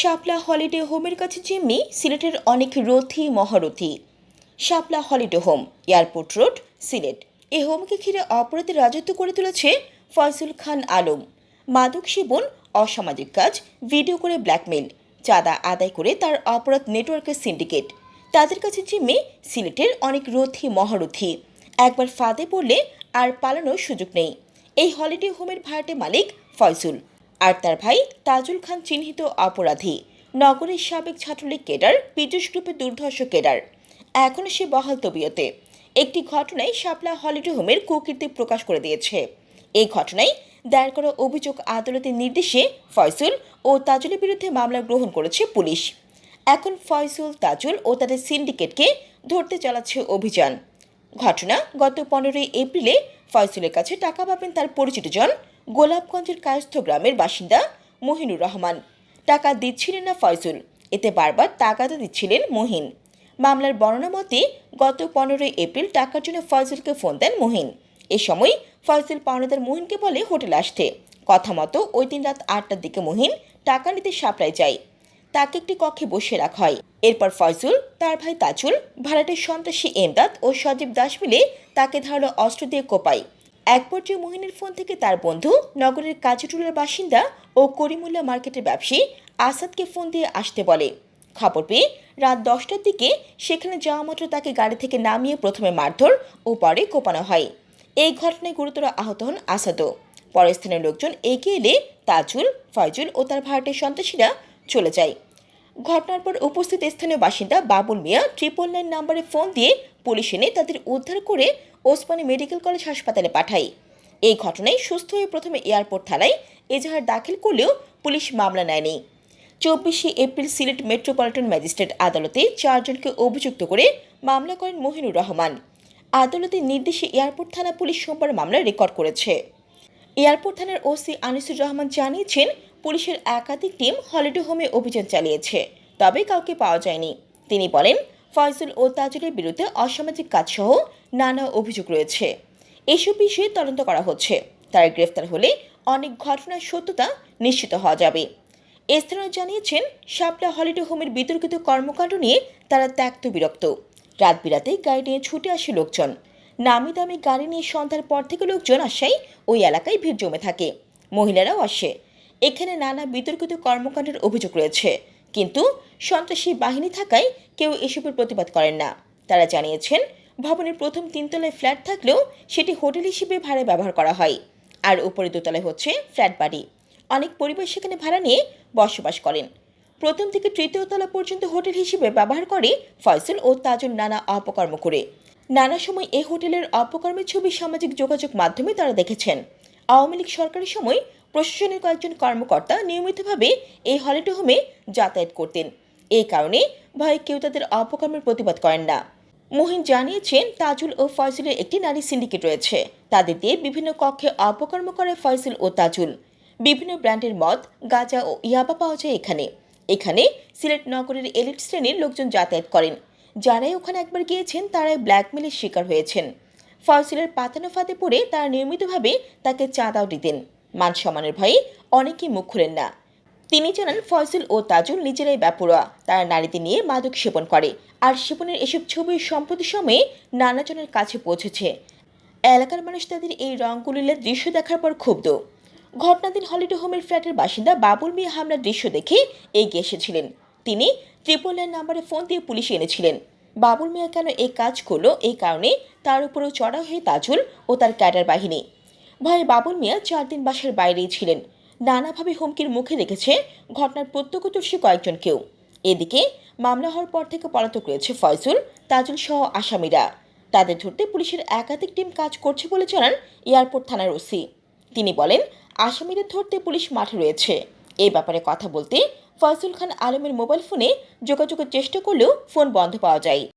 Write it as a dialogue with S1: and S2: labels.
S1: শাপলা holiday হোমের কাছে যেমনি সিলেটের অনেক রথী মহারথী। Shapla holiday home, airport road, Sylhet. এই হোমকে ঘিরে অপরাধের রাজত্ব করে তুলেছে ফয়সুল খান আলম। মাদক সেবন, অসামাজিক কাজ, ভিডিও করে ব্ল্যাকমেল। চাঁদা আদায় করে তার অপরাধ নেটওয়ার্কের সিন্ডিকেট। তাদের কাছে জিম্মে সিলেটের অনেক রথী মহারথী। একবার ফাঁদে পড়লে আর পালানোর সুযোগ নেই। এই হলিডে হোমের ভাড়াটে মালিক ফয়সুল। আর তার ভাই তাজুল খান চিহ্নিত অপরাধী। নগরের সাবেক ছাত্রলীগ কেডার, পীযুষ গ্রুপের দুর্ধর্ষ কেডার। এখনও সে বহাল তবিয়তে। একটি ঘটনায় শাপলা হলিডে হোমের কুকীর্তি প্রকাশ করে দিয়েছে। এই ঘটনায় দায়ের করা অভিযোগ আদালতের নির্দেশে ফয়সুল ও তাজুলের বিরুদ্ধে মামলা গ্রহণ করেছে পুলিশ। এখন ফয়সুল, তাজুল ও তাদের সিন্ডিকেটকে ধরতে চালাচ্ছে অভিযান। ঘটনা গত পনেরোই এপ্রিলে ফয়সুলের কাছে টাকা পাবেন তার পরিচিতজন গোলাপগঞ্জের কায়স্থ গ্রামের বাসিন্দা মহিনুর রহমান। টাকা দিচ্ছিলেন না ফয়জুল, এতে বারবার তাগাদা দিচ্ছিলেন মহিন। মামলার বর্ণনা মতে, গত পনেরোই এপ্রিল টাকার জন্য ফয়জুলকে ফোন দেন মহিন। এ সময় ফয়জুল পাওনাদার মহিনকে বলে হোটেলে আসতে কথা মতো, ওই দিন রাত আটটার দিকে মহিন টাকা নিতে সাপ্লাই যায় তাকে একটি কক্ষে বসিয়ে রাখা হয়। এরপর ফয়জুল, তার ভাই তাজুল ভাড়াটের সন্ত্রাসী এমদাদ ও সজীব দাস মিলে তাকে ধারালো অস্ত্র দিয়ে কোপায়। এক পর্যায়ে মোহিনের ফোন থেকে তার বন্ধু, নগরের কাজীটুলার বাসিন্দা ও করিমুল্লা মার্কেটের ব্যবসায়ী আসাদকে ফোন দিয়ে আসতে বলে। খবর পেয়ে রাত দশটার দিকে সেখানে যাওয়া মাত্র তাকে গাড়ি থেকে নামিয়ে প্রথমে মারধর ও পরে কোপানো হয়। এই ঘটনায় গুরুতর আহত হন আসাদও। পরে স্থানীয় লোকজন এগিয়ে এলে তাজুল, ফয়জুল ও তার ভাড়াটের সন্ত্রাসীরা চলে যায়। ঘটনার পর উপস্থিত স্থানীয় বাসিন্দা বাবুল মিয়া ট্রিপল নাইন নাম্বারে ফোন দিয়ে পুলিশ এনে তাদের উদ্ধার করে ওসমানী মেডিকেল কলেজ হাসপাতালে পাঠায়। এই ঘটনায় সুস্থ হয়ে প্রথমে এয়ারপোর্ট থানায় এজাহার দাখিল করলেও পুলিশ মামলা নেয়নি। চব্বিশে এপ্রিল সিলেট মেট্রোপলিটন ম্যাজিস্ট্রেট আদালতে চারজনকে অভিযুক্ত করে মামলা করেন মহিনুর রহমান। আদালতের নির্দেশে এয়ারপোর্ট থানা পুলিশ সোমবার মামলা রেকর্ড করেছে। এয়ারপোর্ট থানার ওসি আনিসুর রহমান জানিয়েছেন, পুলিশের একাধিক টিম হলিডে হোমে অভিযান চালিয়েছে, তবে কাউকে পাওয়া যায়নি। তিনি বলেন ফয়জুল ও তাজুলের বিরুদ্ধে অসামাজিক কাজসহ নানা অভিযোগ রয়েছে। এসব বিষয়ে তদন্ত করা হচ্ছে। তারা গ্রেফতার হলে অনেক ঘটনার সত্যতা নিশ্চিত হওয়া যাবে। স্থানীয় জানিয়েছেন, শাপলা হলিডে হোমের বিতর্কিত কর্মকাণ্ড নিয়ে তারা ত্যক্ত বিরক্ত। রাত বিরাতে গাড়ি নিয়ে ছুটে আসে লোকজন। নামি দামি গাড়ি নিয়ে সন্ধ্যার পর থেকে লোকজন আসায় ওই এলাকায় ভিড় জমে থাকে। মহিলারাও আসে। এখানে নানা বিতর্কিত কর্মকাণ্ডের অভিযোগ রয়েছে। কিন্তু সন্ত্রাসী বাহিনী থাকায় কেউ এসবের প্রতিবাদ করেন না। তারা জানিয়েছেন, ভবনের প্রথম তিনতলায় ফ্ল্যাট থাকলেও সেটি হোটেল হিসেবে ভাড়া ব্যবহার করা হয়। আর উপরে দোতলায় হচ্ছে ফ্ল্যাট বাড়ি। অনেক পরিবার সেখানে ভাড়া নিয়ে বসবাস করেন। প্রথম থেকে তৃতীয় তলা পর্যন্ত হোটেল হিসেবে ব্যবহার করে ফয়সল ও তাজুল নানা অপকর্ম করে। নানা সময় এই হোটেলের অপকর্মের ছবি সামাজিক যোগাযোগ মাধ্যমে তারা দেখেছেন। আওয়ামী লীগ সরকারের সময় প্রশাসনের কয়েকজন কর্মকর্তা নিয়মিতভাবে এই হলিডে হোমে যাতায়াত করতেন। এই কারণে ভয়ে কেউ তাদের অপকর্মের প্রতিবাদ করেন না। মোহিন জানিয়েছেন, তাজুল ও ফয়জুলের একটি নারী সিন্ডিকেট রয়েছে। তাদের দিয়ে বিভিন্ন কক্ষে অপকর্ম করে ফয়জুল ও তাজুল। বিভিন্ন ব্র্যান্ডের মদ, গাঁজা ও ইয়াবা পাওয়া যায় এখানে। এখানে সিলেট নগরের এলিট শ্রেণির লোকজন যাতায়াত করেন। যারাই ওখানে একবার গিয়েছেন, তারাই ব্ল্যাকমেলের শিকার হয়েছেন। ফয়সিলের পাতানো ফাঁদে পড়ে তারা নিয়মিতভাবে তাকে চাঁদাও দিতেন। মান সম্মানের ভয়ে অনেকেই মুখ খুলেন না। তিনি জানান, ফয়সুল ও তাজুল নিজেরাই ব্যাপরোয়া। তারা নারীদের নিয়ে মাদক সেবন করে। আর সেবনের এসব ছবি সম্প্রতি সময়ে নানাজনের কাছে পৌঁছেছে। এলাকার মানুষ তাদের এই রঙ্গলীলার দৃশ্য দেখার পর ক্ষুব্ধ। ঘটনাদিন হলিডে হোমের ফ্ল্যাটের বাসিন্দা বাবুল মিয়া হামলার দৃশ্য দেখে এগিয়ে এসেছিলেন। তিনি ট্রিপল নাইন নাম্বারে ফোন দিয়ে পুলিশে এনেছিলেন। বাবুল মিয়া কেন এই কাজ করল? এই কারণে তার উপরেও চড়া হয়ে তাজুল ও তার ক্যাডার বাহিনী। ভয়ে বাবুল মিয়া চার দিন বাসার বাইরেই ছিলেন। নানাভাবে হুমকির মুখে রেখেছে ঘটনার প্রত্যক্ষদর্শী কয়েকজন কেউ এদিকে মামলা হওয়ার পর থেকে পলাতক রয়েছে ফয়জুল, তাজুল সহ আসামিরা। তাদের ধরতে পুলিশের একাধিক টিম কাজ করছে বলে জানান এয়ারপোর্ট থানার ওসি। তিনি বলেন, আসামিদের ধরতে পুলিশ মাঠে রয়েছে। এই ব্যাপারে কথা বলতে ফয়জুল খান আলমের মোবাইল ফোনে যোগাযোগের চেষ্টা করলেও ফোন বন্ধ পাওয়া যায়।